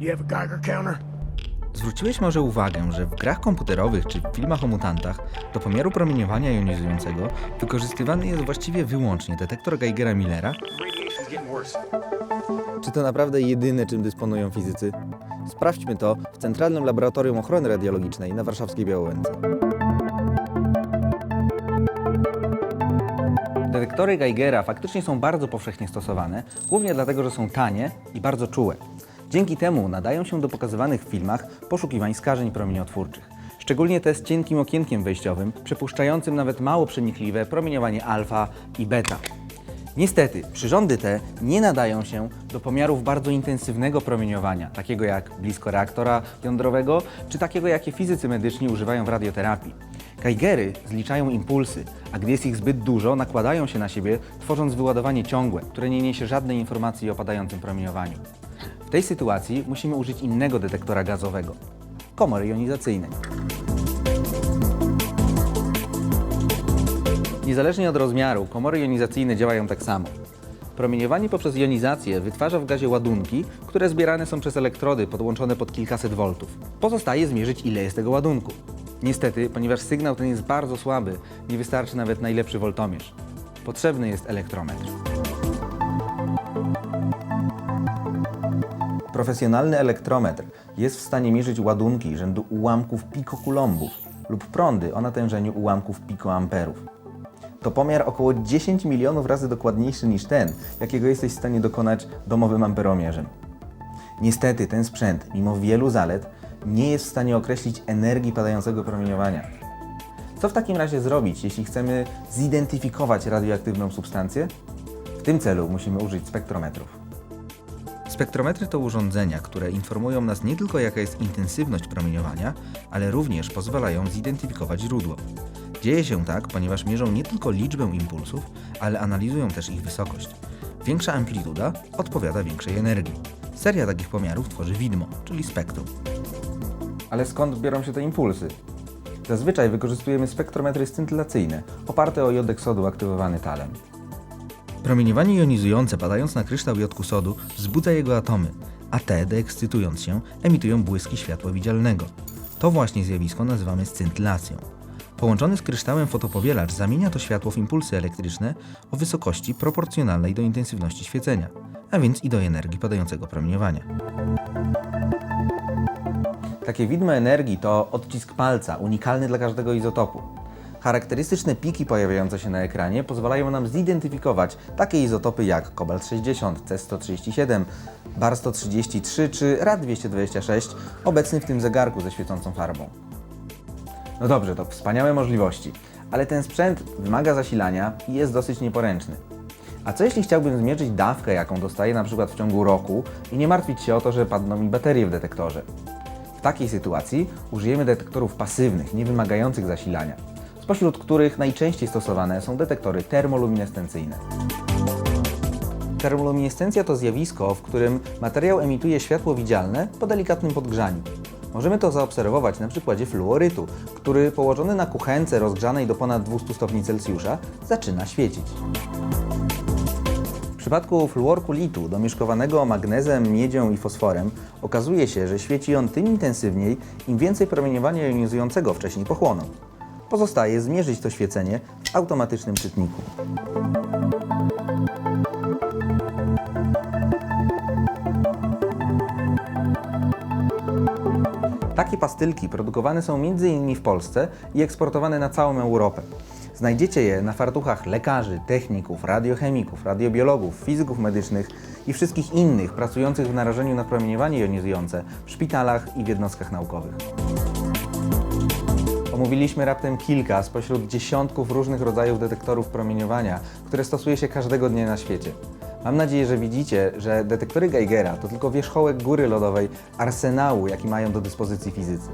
You have a Geiger counter? Zwróciłeś może uwagę, że w grach komputerowych czy w filmach o mutantach do pomiaru promieniowania jonizującego wykorzystywany jest właściwie wyłącznie detektor Geigera Millera? Czy to naprawdę jedyne, czym dysponują fizycy? Sprawdźmy to w Centralnym Laboratorium Ochrony Radiologicznej na warszawskiej Białołęce. Detektory Geigera faktycznie są bardzo powszechnie stosowane, głównie dlatego, że są tanie i bardzo czułe. Dzięki temu nadają się do pokazywanych w filmach poszukiwań skażeń promieniotwórczych. Szczególnie te z cienkim okienkiem wejściowym, przepuszczającym nawet mało przenikliwe promieniowanie alfa i beta. Niestety, przyrządy te nie nadają się do pomiarów bardzo intensywnego promieniowania, takiego jak blisko reaktora jądrowego, czy takiego, jakie fizycy medyczni używają w radioterapii. Geigery zliczają impulsy, a gdy jest ich zbyt dużo, nakładają się na siebie, tworząc wyładowanie ciągłe, które nie niesie żadnej informacji o padającym promieniowaniu. Tej sytuacji musimy użyć innego detektora gazowego komory jonizacyjnej. Niezależnie od rozmiaru, komory jonizacyjne działają tak samo. Promieniowanie poprzez jonizację wytwarza w gazie ładunki, które zbierane są przez elektrody podłączone pod kilkaset voltów. Pozostaje zmierzyć, ile jest tego ładunku. Niestety, ponieważ sygnał ten jest bardzo słaby, nie wystarczy nawet najlepszy woltomierz. Potrzebny jest elektrometr. Profesjonalny elektrometr jest w stanie mierzyć ładunki rzędu ułamków pikokulombów lub prądy o natężeniu ułamków pikoamperów. To pomiar około 10 milionów razy dokładniejszy niż ten, jakiego jesteś w stanie dokonać domowym amperomierzem. Niestety ten sprzęt, mimo wielu zalet, nie jest w stanie określić energii padającego promieniowania. Co w takim razie zrobić, jeśli chcemy zidentyfikować radioaktywną substancję? W tym celu musimy użyć spektrometrów. Spektrometry to urządzenia, które informują nas nie tylko jaka jest intensywność promieniowania, ale również pozwalają zidentyfikować źródło. Dzieje się tak, ponieważ mierzą nie tylko liczbę impulsów, ale analizują też ich wysokość. Większa amplituda odpowiada większej energii. Seria takich pomiarów tworzy widmo, czyli spektrum. Ale skąd biorą się te impulsy? Zazwyczaj wykorzystujemy spektrometry scintylacyjne, oparte o jodek sodu aktywowany talem. Promieniowanie jonizujące padając na kryształ jodku sodu wzbudza jego atomy, a te, deekscytując się, emitują błyski światła widzialnego. To właśnie zjawisko nazywamy scintylacją. Połączony z kryształem fotopowielacz zamienia to światło w impulsy elektryczne o wysokości proporcjonalnej do intensywności świecenia, a więc i do energii padającego promieniowania. Takie widmo energii to odcisk palca, unikalny dla każdego izotopu. Charakterystyczne piki pojawiające się na ekranie pozwalają nam zidentyfikować takie izotopy jak kobalt-60, C137, bar-133 czy rad-226, obecny w tym zegarku ze świecącą farbą. No dobrze, to wspaniałe możliwości, ale ten sprzęt wymaga zasilania i jest dosyć nieporęczny. A co jeśli chciałbym zmierzyć dawkę, jaką dostaję na przykład w ciągu roku i nie martwić się o to, że padną mi baterie w detektorze? W takiej sytuacji użyjemy detektorów pasywnych, nie wymagających zasilania, spośród których najczęściej stosowane są detektory termoluminescencyjne. Termoluminescencja to zjawisko, w którym materiał emituje światło widzialne po delikatnym podgrzaniu. Możemy to zaobserwować na przykładzie fluorytu, który położony na kuchence rozgrzanej do ponad 200 stopni Celsjusza zaczyna świecić. W przypadku fluorku litu domieszkowanego magnezem, miedzią i fosforem okazuje się, że świeci on tym intensywniej, im więcej promieniowania jonizującego wcześniej pochłonął. Pozostaje zmierzyć to świecenie w automatycznym czytniku. Takie pastylki produkowane są m.in. w Polsce i eksportowane na całą Europę. Znajdziecie je na fartuchach lekarzy, techników, radiochemików, radiobiologów, fizyków medycznych i wszystkich innych pracujących w narażeniu na promieniowanie jonizujące w szpitalach i w jednostkach naukowych. Omówiliśmy raptem kilka spośród dziesiątków różnych rodzajów detektorów promieniowania, które stosuje się każdego dnia na świecie. Mam nadzieję, że widzicie, że detektory Geigera to tylko wierzchołek góry lodowej arsenału, jaki mają do dyspozycji fizycy.